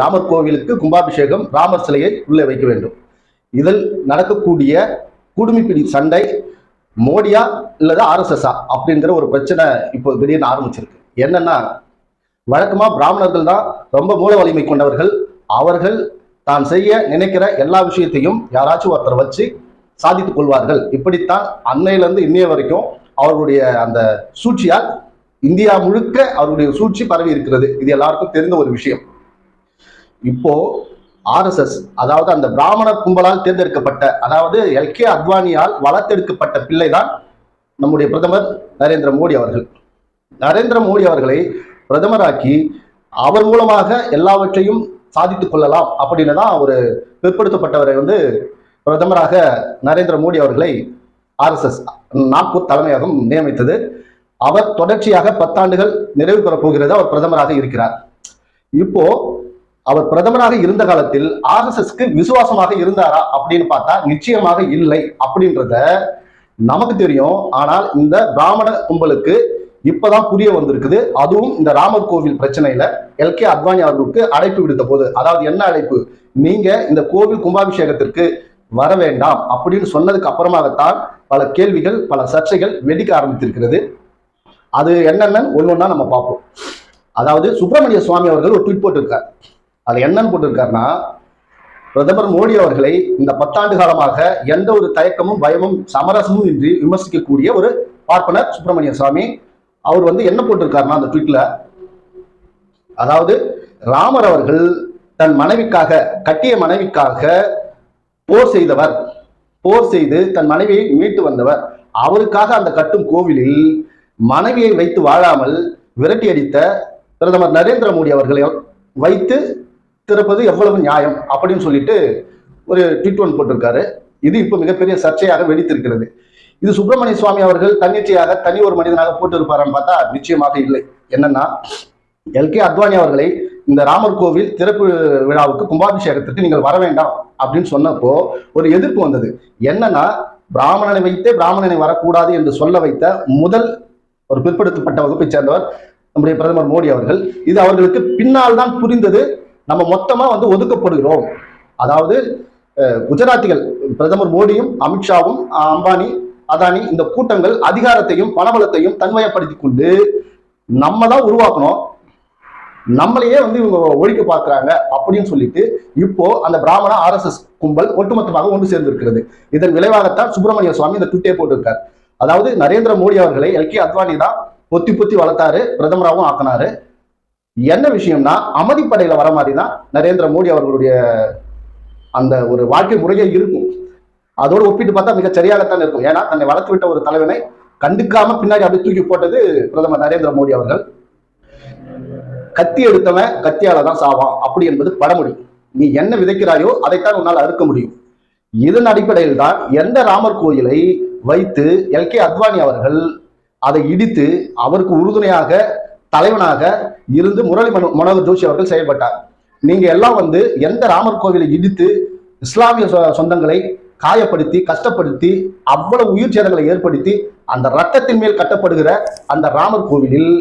ராமர் கோவிலுக்கு கும்பாபிஷேகம் ராமர் சிலையை உள்ளே வைக்க வேண்டும். இதில் நடக்கக்கூடிய குடுமிப்பிடி சண்டை மோடியா இல்லது ஆர்எஸ்எஸ்ஆ அப்படிங்கிற ஒரு பிரச்சனை இப்போ திடீர்னு ஆரம்பிச்சிருக்கு. என்னன்னா வழக்கமா பிராமணர்கள் தான் ரொம்ப மூல வலிமை கொண்டவர்கள். அவர்கள் தான் செய்ய நினைக்கிற எல்லா விஷயத்தையும் யாராச்சும் ஒருத்தர் வச்சு சாதித்துக் கொள்வார்கள். இப்படித்தான் அன்னையிலிருந்து இன்னைய வரைக்கும் அவர்களுடைய அந்த சூழ்ச்சியால் இந்தியா முழுக்க அவருடைய சூழ்ச்சி பரவி இருக்கிறது. இது எல்லாருக்கும் தெரிந்த ஒரு விஷயம். இப்போ ஆர்எஸ்எஸ் அதாவது அந்த பிராமண கும்பலால் தேர்ந்தெடுக்கப்பட்ட அதாவது எல்கே அத்வானியால் வளர்த்தெடுக்கப்பட்ட பிள்ளைதான் நம்முடைய பிரதமர் நரேந்திர மோடி அவர்கள். நரேந்திர மோடி அவர்களை பிரதமராக்கி அவர் மூலமாக எல்லாவற்றையும் சாதித்துக் கொள்ளலாம் அப்படின்னு தான் ஒரு பிற்படுத்தப்பட்டவரை வந்து பிரதமராக நரேந்திர மோடி அவர்களை ஆர்எஸ்எஸ் நாக்பூர் தலைமையகம் நியமித்தது. அவர் தொடர்ச்சியாக பத்தாண்டுகள் நிறைவு பெறப் போகிறது அவர் பிரதமராக இருக்கிறார். இப்போ அவர் பிரதமராக இருந்த காலத்தில் ஆர்எஸ்எஸ்க்கு விசுவாசமாக இருந்தாரா அப்படின்னு பார்த்தா நிச்சயமாக இல்லை அப்படின்றத நமக்கு தெரியும். ஆனால் இந்த பிராமண கும்பலுக்கு இப்பதான் புரிய வந்திருக்குது. அதுவும் இந்த ராமர் கோவில் பிரச்சனையில எல் கே அத்வானி அவர்களுக்கு அழைப்பு விடுத்த போது அதாவது என்ன அழைப்பு? நீங்க இந்த கோவில் கும்பாபிஷேகத்திற்கு வர வேண்டாம் அப்படின்னு சொன்னதுக்கு அப்புறமாகத்தான் பல கேள்விகள் பல சர்ச்சைகள் வெடிக்க ஆரம்பித்திருக்கிறது. அது என்னென்னு ஒன்றா நம்ம பார்ப்போம். அதாவது சுப்பிரமணிய சுவாமி அவர்கள் ஒரு ட்வீட் போட்டிருக்கார். அது என்னன்னு போட்டிருக்காருன்னா பிரதமர் மோடி அவர்களை இந்த பத்தாண்டு காலமாக எந்த ஒரு தயக்கமும் பயமும் சமரசமும் இன்றி விமர்சிக்கக்கூடிய ஒரு பார்ப்பனர் சுப்பிரமணிய சுவாமி அவர் வந்து என்ன போட்டிருக்காருன்னா அந்த ட்வீட்ல அதாவது ராமர் அவர்கள் தன் மனைவிக்காக கட்டிய மனைவிக்காக போர் செய்தவர். போர் செய்து தன் மனைவியை மீட்டு வந்தவர். அவருக்காக அந்த கட்டும் கோவிலில் மனைவியை வைத்து வாழாமல் விரட்டி அடித்த பிரதமர் நரேந்திர மோடி அவர்களை வைத்து திறப்பது எவ்வளவு நியாயம் அப்படின்னு சொல்லிட்டு ஒரு ட்வீட் ஒன் போட்டிருக்காரு. இது இப்போ மிகப்பெரிய சர்ச்சையாக வெடித்திருக்கிறது. இது சுப்பிரமணிய சுவாமி அவர்கள் தன்னிச்சையாக தனி ஒரு மனிதனாக போட்டிருப்பாரான்னு பார்த்தா நிச்சயமாக இல்லை. என்னன்னா எல். கே. அத்வானி அவர்களை இந்த ராமர் கோவில் திறப்பு விழாவுக்கு கும்பாபிஷேகத்திற்கு நீங்கள் வர வேண்டாம் அப்படின்னு சொன்னப்போ ஒரு எதிர்ப்பு வந்தது. என்னன்னா பிராமணனை வைத்தே பிராமணனை வரக்கூடாது என்று சொல்ல வைத்த முதல் ஒரு பிற்படுத்தப்பட்ட வகுப்பை சேர்ந்தவர் நம்முடைய பிரதமர் மோடி அவர்கள். இது அவர்களுக்கு பின்னால் தான் புரிந்தது. நம்ம மொத்தமா வந்து ஒதுக்கப்படுகிறோம். அதாவது குஜராத்திகள் பிரதமர் மோடியும் அமித்ஷாவும் அம்பானி அதானி இந்த கூட்டங்கள் அதிகாரத்தையும் பணபலத்தையும் தன்மையப்படுத்தி கொண்டு நம்ம தான் உருவாக்கணும். நம்மளையே வந்து இவங்க ஒழிக்க பார்க்கிறாங்க அப்படின்னு சொல்லிட்டு இப்போ அந்த பிராமண ஆர்எஸ்எஸ் கும்பல் ஒட்டுமொத்தமாக ஒன்று சேர்ந்திருக்கிறது. இதன் விளைவாகத்தான் சுப்பிரமணிய சுவாமி இந்த ட்விட்டே போட்டிருக்கார். அதாவது நரேந்திர மோடி அவர்களை எல் கே அத்வானி தான் பொத்தி பொத்தி வளர்த்தாரு பிரதமராகவும் ஆக்கினாரு. என்ன விஷயம்னா அமைதிப்படையில வர மாதிரி தான் நரேந்திர மோடி அவர்களுடைய அந்த ஒரு வாழ்க்கை முறையே இருக்கும். அதோடு ஒப்பிட்டு பார்த்தா மிக சரியாகத்தான் இருக்கும். ஏன்னா தன்னை வளர்த்து விட்ட ஒரு தலைவனை கண்டுக்காம பின்னாடி அப்படி தூக்கி போட்டது பிரதமர் நரேந்திர மோடி அவர்கள். கத்தி எடுத்தவன் கத்தியால தான் சாவான். அப்படி என்பது பழமொழி. நீ என்ன விதைக்கிறாயோ அதைத்தான் உன்னால் அறுக்க முடியும். இதன் அடிப்படையில் தான் எந்த ராமர் கோயிலை வைத்து எல் கே அத்வானி அவர்கள் அதை இடித்து அவருக்கு உறுதுணையாக தலைவனாக இருந்து முரளி மனோ மனோகர் ஜோஷி அவர்கள் செயல்பட்டார். நீங்க எல்லாம் வந்து எந்த ராமர் கோவிலை இடித்து இஸ்லாமிய சொ- சொந்தங்களை காயப்படுத்தி கஷ்டப்படுத்தி அவ்வளவு உயிர் சேதங்களை ஏற்படுத்தி அந்த ரத்தத்தின் மேல் கட்டப்படுகிற அந்த ராமர் கோவிலில்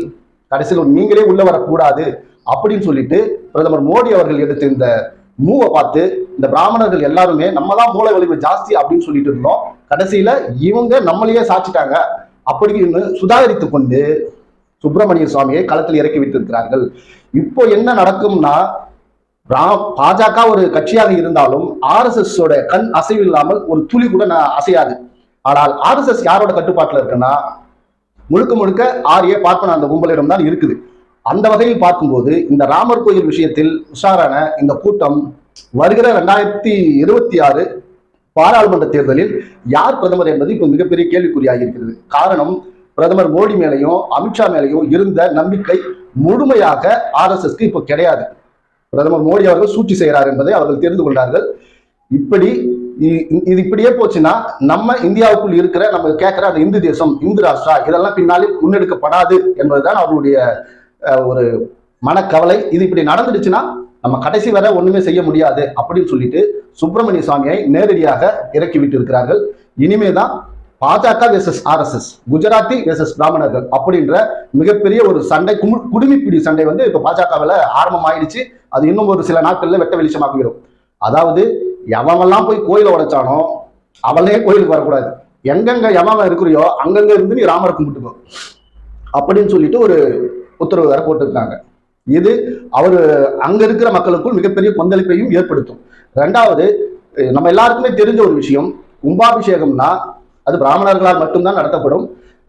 கடைசியில் நீங்களே உள்ள வரக்கூடாது அப்படின்னு சொல்லிட்டு பிரதமர் மோடி அவர்கள் எடுத்த இந்த மூவை பார்த்து இந்த பிராமணர்கள் எல்லாருமே நம்ம தான் மூளை வலிமை ஜாஸ்தி அப்படின்னு சொல்லிட்டு இருந்தோம். கடைசியில இவங்க நம்மளையே சாச்சிட்டாங்க. அப்படின்னு சுதாகரித்து கொண்டு சுப்பிரமணிய சுவாமியை களத்தில் இறக்கி விட்டிருக்கிறார்கள் இப்போ என்ன நடக்கும்னா பாஜக ஒரு கட்சியாக இருந்தாலும் ஆர்எஸ்எஸ் ஓட கண் அசைவு இல்லாமல் ஒரு துளி கூட நான் அசையாது. ஆனால் ஆர்எஸ்எஸ் யாரோட கட்டுப்பாட்டில் இருக்குன்னா முழுக்க முழுக்க ஆரிய பார்ப்பன அந்த கும்பலிடம் தான் இருக்குது. அந்த வகையில் பார்க்கும்போது இந்த ராமர் கோயில் விஷயத்தில் உஷாரான இந்த கூட்டம் வருகிற ரெண்டாயிரத்தி இருபத்தி ஆறு பாராளுமன்ற தேர்தலில் யார் பிரதமர் என்பது இப்போ மிகப்பெரிய கேள்விக்குறியாகி இருக்கிறது. காரணம் பிரதமர் மோடி மேலையும் அமித்ஷா மேலையும் இருந்த நம்பிக்கை முழுமையாக ஆர்எஸ்எஸ்க்கு இப்போ கிடையாது. பிரதமர் மோடி அவர்கள் சூழ்ச்சி செய்கிறார் என்பதை அவர்கள் தெரிந்து கொண்டார்கள். இப்படி இ- இது இப்படியே போச்சுன்னா நம்ம இந்தியாவுக்குள் இருக்கிற நம்ம கேட்கிற அந்த இந்து தேசம் இந்து ராஷ்டிரா இதெல்லாம் பின்னாளில் முன்னெடுக்கப்படாது என்பதுதான் அவருடைய ஒரு மனக்கவலை. இது இப்படி நடந்துடுச்சுன்னா நம்ம கடைசி வரை ஒண்ணுமே செய்ய முடியாது அப்படின்னு சொல்லிட்டு சுப்பிரமணிய சுவாமியை நேரடியாக இறக்கி விட்டு இருக்கிறார்கள் இனிமேதான் பாஜக வெர்சஸ் ஆர்எஸ்எஸ் குஜராத்தி வெர்சஸ் பிராமணர்கள் அப்படின்ற மிகப்பெரிய ஒரு சண்டை குமு குடுமிப்பிடி சண்டை வந்து இப்போ பாஜகவில் ஆரம்பம் ஆயிடுச்சு அது இன்னும் ஒரு சில நாட்கள்ல வெட்ட வெளிச்சமாகிவிடும் அதாவது எவனெல்லாம் போய் கோயிலை உடைச்சானோ அவளே கோயிலுக்கு வரக்கூடாது. எங்கெங்க எவன் இருக்கிறியோ அங்கங்க இருந்து நீ ராமரை கும்பிட்டுக்கோ அப்படின்னு சொல்லிட்டு ஒரு உத்தரவு வேற போட்டிருக்காங்க. இது அவர் அங்க இருக்கிற மக்களுக்குள் மிகப்பெரிய கொந்தளிப்பையும் ஏற்படுத்தும். ரெண்டாவது நம்ம எல்லாருக்குமே தெரிஞ்ச ஒரு விஷயம் கும்பாபிஷேகம்னா அது பிராமணர்களால் மட்டும்தான் நடத்தப்படும்.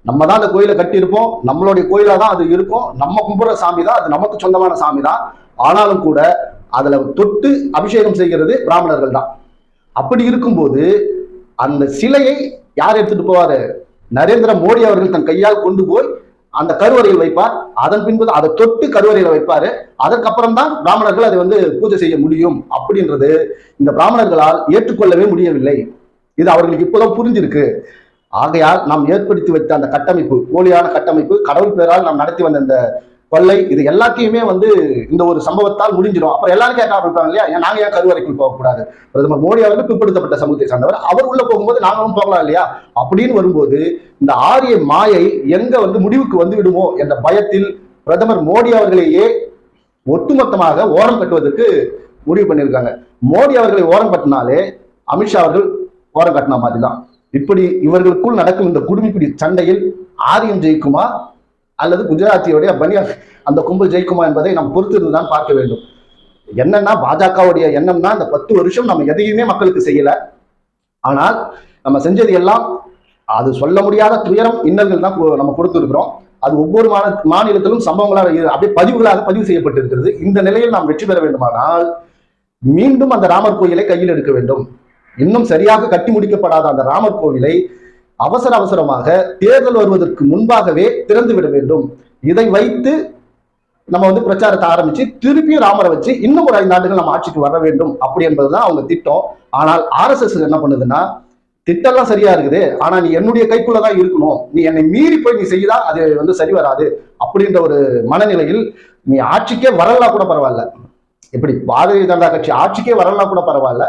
நம்ம தான் அந்த கோயிலை கட்டியிருப்போம். நம்மளுடைய கோயிலாக தான் அது இருக்கும். நம்ம கும்புற சாமி தான் அது நமக்கு சொந்தமான சாமி தான் ஆனாலும் கூட அதில் தொட்டு அபிஷேகம் செய்கிறது பிராமணர்கள் தான். அப்படி இருக்கும்போது அந்த சிலையை யார் எடுத்துட்டு போவார்? நரேந்திர மோடி அவர்கள் தன் கையால் கொண்டு போய் அந்த கருவறையில் வைப்பார். அதன் பின்பு அதை தொட்டு கருவறையில வைப்பாரு. அதற்கப்புறம் தான் பிராமணர்கள் அதை வந்து பூஜை செய்ய முடியும். அப்படின்றது இந்த பிராமணர்களால் ஏற்றுக்கொள்ளவே முடியவில்லை. இது அவர்களுக்கு இப்போதான் புரிஞ்சிருக்கு. ஆகையால் நாம் ஏற்படுத்தி வைத்த அந்த கட்டமைப்பு போலியான கட்டமைப்பு கடவுள் பேரால் நாம் நடத்தி வந்த இந்த கொள்ளை இது எல்லாத்தையுமே வந்து இந்த ஒரு சம்பவத்தால் முடிஞ்சிடும் அப்புறம் எல்லாரும் கேட்க ஆரம்பிப்பாங்க இல்லையா? நாங்க ஏன் கருவறைக்குள் போகக்கூடாது? பிரதமர் மோடி அவர்கள் பிற்படுத்தப்பட்ட சமூகத்தை சார்ந்தவர். அவர் உள்ள போகும்போது நாங்களும் போகலாம் இல்லையா? அப்படின்னு வரும்போது இந்த ஆரிய மாயை எங்க வந்து முடிவுக்கு வந்து விடுமோ என்ற பயத்தில் பிரதமர் மோடி அவர்களையே ஒட்டுமொத்தமாக ஓரம் கட்டுவதற்கு முடிவு பண்ணியிருக்காங்க. மோடி அவர்களை ஓரம் கட்டினாலே அமித்ஷா அவர்கள் ஓரம் கட்டின மாதிரி தான் இப்படி இவர்களுக்குள் நடக்கும் இந்த குடுமிப்பிடி சண்டையில் ஆரியம் ஜெயிக்குமா? அல்லது குஜராத்தியோடைய பனியா அந்த கும்பல் ஜெயிக்குமா என்பதை நாம் பொறுத்திருந்து தான் பார்க்க வேண்டும். என்னன்னா பாஜகவுடைய எண்ணம்னா இந்த பத்து வருஷம் நம்ம எதையுமே மக்களுக்கு செய்யல. ஆனால் நம்ம செஞ்சது எல்லாம் அது சொல்ல முடியாத துயரம் இன்னல்கள் தான் நம்ம கொடுத்துருக்கிறோம் அது ஒவ்வொரு மாநில மாநிலத்திலும் சம்பவங்களாக அப்படியே பதிவுகளாக பதிவு செய்யப்பட்டிருக்கிறது. இந்த நிலையில் நாம் வெற்றி பெற வேண்டுமானால் மீண்டும் அந்த ராமர் கோயிலை கையில் எடுக்க வேண்டும். இன்னும் சரியாக கட்டி முடிக்கப்படாத அந்த ராமர் கோவிலை அவசர அவசரமாக தேர்தல் வருவதற்கு முன்பாகவே திறந்து விட வேண்டும். இதை வைத்து நம்ம வந்து பிரச்சாரத்தை ஆரம்பிச்சு திருப்பியும் ராமரை வச்சு இன்னும் ஒரு ஐந்து ஆண்டுகள் நம்ம ஆட்சிக்கு வர வேண்டும். அப்படி என்பதுதான் அவங்க திட்டம். ஆனால் ஆர்எஸ்எஸ் என்ன பண்ணுதுன்னா திட்டம்லாம் சரியா இருக்குது. ஆனா நீ என்னுடைய கைக்குள்ளதான் இருக்கணும். நீ என்னை மீறி போய் நீ செய்தா அது வந்து சரி வராது. அப்படின்ற ஒரு மனநிலையில் நீ ஆட்சிக்கே வரலாம் கூட பரவாயில்ல. இப்படி பாரதிய ஜனதா கட்சி ஆட்சிக்கே வரலா கூட பரவாயில்ல.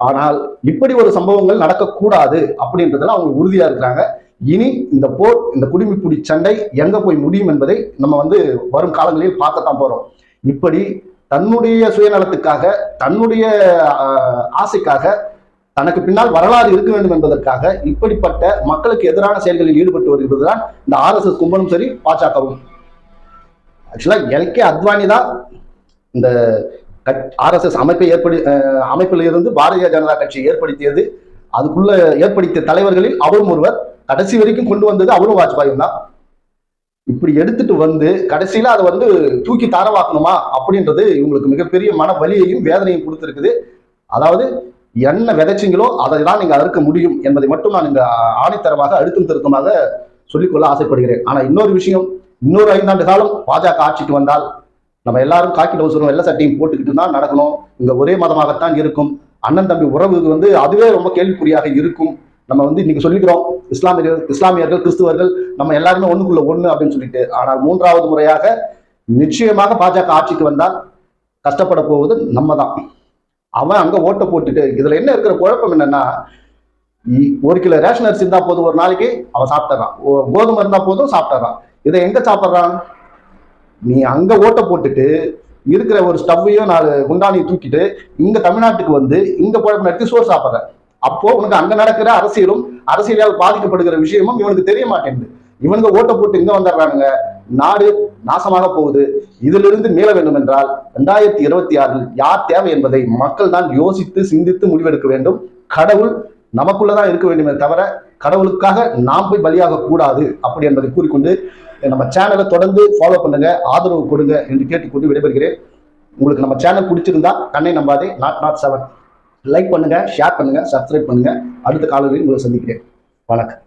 ஆனால் இப்படி ஒரு சம்பவங்கள் நடக்கக்கூடாது அப்படின்றதுல அவங்க உறுதியா இருக்கிறாங்க. இனி இந்த போர் இந்த குடிமிப்புடி சண்டை எங்க போய் முடியும் என்பதை நம்ம வந்து வரும் காலங்களில் பார்க்கத்தான் போறோம். இப்படி தன்னுடைய சுயநலத்துக்காக தன்னுடைய ஆசைக்காக தனக்கு பின்னால் வரலாறு இருக்க வேண்டும் என்பதற்காக இப்படிப்பட்ட மக்களுக்கு எதிரான செயல்களில் ஈடுபட்டு வருகிறதுதான் இந்த ஆர்எஸ்எஸ் கும்பலும் சரி பாஜகவும் ஆக்சுவலா எல்கே அத்வானி தான் இந்த ஆர்எஸ்எஸ் அமைப்பை ஏற்படு அமைப்பில் இருந்து பாரதிய ஜனதா கட்சி ஏற்படுத்தியது. அதுக்குள்ள ஏற்படுத்திய தலைவர்களில் அவரும் ஒருவர். கடைசி வரைக்கும் கொண்டு வந்தது அவரும் வாஜ்பாயும் தான். இப்படி எடுத்துட்டு வந்து கடைசியில அதை வந்து தூக்கி தாரவாக்கணுமா அப்படின்றது இவங்களுக்கு மிகப்பெரிய மன வலியையும் வேதனையும் கொடுத்துருக்குது. அதாவது என்ன விதைச்சிங்களோ அதை தான் நீங்க அறுக்க முடியும் என்பதை மட்டும் நான் இந்த ஆணித்தரமாக அழுத்தம் திருத்தமாக சொல்லிக்கொள்ள ஆசைப்படுகிறேன். ஆனா இன்னொரு விஷயம் இன்னொரு ஐந்தாண்டு காலம் பாஜக ஆட்சிக்கு வந்தால் நம்ம எல்லாரும் காக்கி டவுசரும் வெள்ள சட்டையும் போட்டுக்கிட்டு தான் நடக்கணும். இங்க ஒரே மதமாகத்தான் இருக்கும். அண்ணன் தம்பி உறவு வந்து அதுவே ரொம்ப கேள்விக்குறியாக இருக்கும். நம்ம வந்து இன்னைக்கு சொல்லிக்கிறோம் இஸ்லாமியர்கள் இஸ்லாமியர்கள் கிறிஸ்துவர்கள் நம்ம எல்லாருமே ஒண்ணுக்குள்ள ஒண்ணு அப்படின்னு சொல்லிட்டு. ஆனால் மூன்றாவது முறையாக நிச்சயமாக பாஜக ஆட்சிக்கு வந்தால் கஷ்டப்பட போவது நம்ம தான் அவன் அங்க ஓட்டை போட்டுட்டு இதுல என்ன இருக்கிற குழப்பம் என்னன்னா இ- ஒரு கிலோ ரேஷன் அரிசி இருந்தா போதும் ஒரு நாளைக்கு அவன் சாப்பிட்டுறான். கோதுமை இருந்தா போதும் சாப்பிட்டுறான். இதை எங்க சாப்பிட்றான்? நீ அங்க ஓட்டை போட்டுட்டு இருக்கிற ஒரு ஸ்டவ்வையும் நாலு குண்டானையும் தூக்கிட்டு இங்க தமிழ்நாட்டுக்கு வந்து இங்க குழப்பம் நடத்தி சோறு சாப்பிட்ற. அப்போ உனக்கு அங்க நடக்கிற அரசியலும் அரசியலால் பாதிக்கப்படுகிற விஷயமும் இவனுக்கு தெரிய மாட்டேங்குது. இவனுங்க ஓட்டை போட்டு இங்க வந்துடுறானுங்க. நாடு நாசமாக போகுது. இதிலிருந்து மீள வேண்டும் என்றால் ரெண்டாயிரத்தி இருபத்தி ஆறில் யார் தேவை என்பதை மக்கள் தான் யோசித்து சிந்தித்து முடிவெடுக்க வேண்டும். கடவுள் நமக்குள்ளதான் இருக்க வேண்டுமே தவிர கடவுளுக்காக நாம் போய் பலியாக கூடாது அப்படி என்பதை கூறிக்கொண்டு நம்ம சேனலை தொடர்ந்து ஃபாலோ பண்ணுங்க ஆதரவு கொடுங்க என்று கேட்டுக்கொண்டு விடைபெறுகிறேன். உங்களுக்கு நம்ம சேனல் பிடிச்சிருந்தா கண்ணை நம்பாதே நாட் நாட் செவன் லைக் பண்ணுங்க ஷேர் பண்ணுங்க சப்ஸ்கிரைப் பண்ணுங்க. அடுத்த காலையில் உங்களை சந்திக்கிறேன். வணக்கம்.